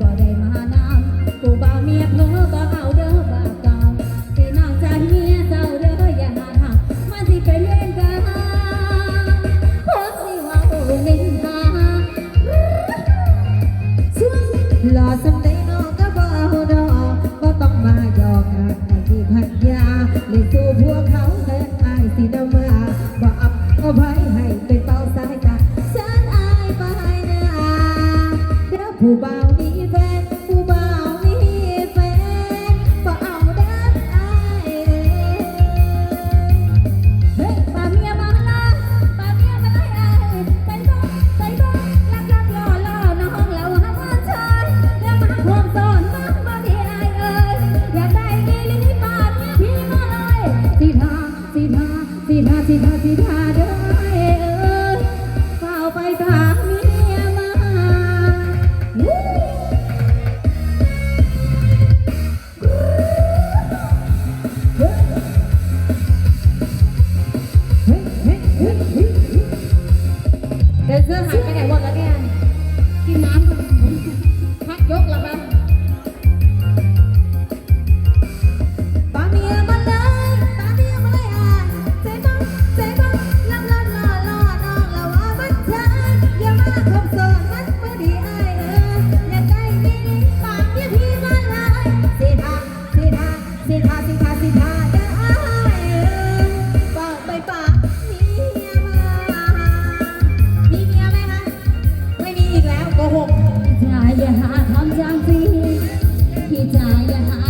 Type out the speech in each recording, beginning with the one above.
บ่ได้มานำกูบาเมียเพ้อบ่เอาเด้อบาก่าสินอจเมียเจ้าเด้อย่าหาามันสิเป็นเล่นกันโสิว่าโอ้นินทาซึ่งหล่อสำเด็จอกก็เอาดอกบ่ต้องมาหยอกรัไอ้พัดยาเลยสู้พวเขาแต่อาสิด้มาบ่อับเอาไว้ให้เปเป้าสายตาฉันอายไปนะเด้อผู้บาว ทาสีดาสีดาสีดาเด้อ สิทาสิทาสิทาเด้อเป่าไปป่ามีเมียมามีเมียไหมคะไม่มีอีกแล้วโกหกใจอย่าหาทำจังสิพี่ใจอย่าหา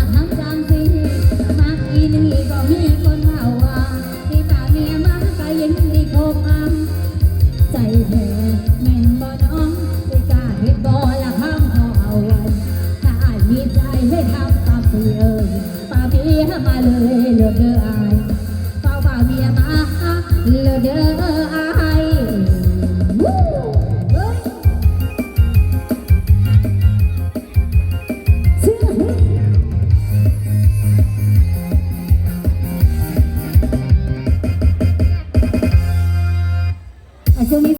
ยเลือดเด้ออายเฝ้าเฝ้าเมียมาเลือดเด้ออายช่วงนี้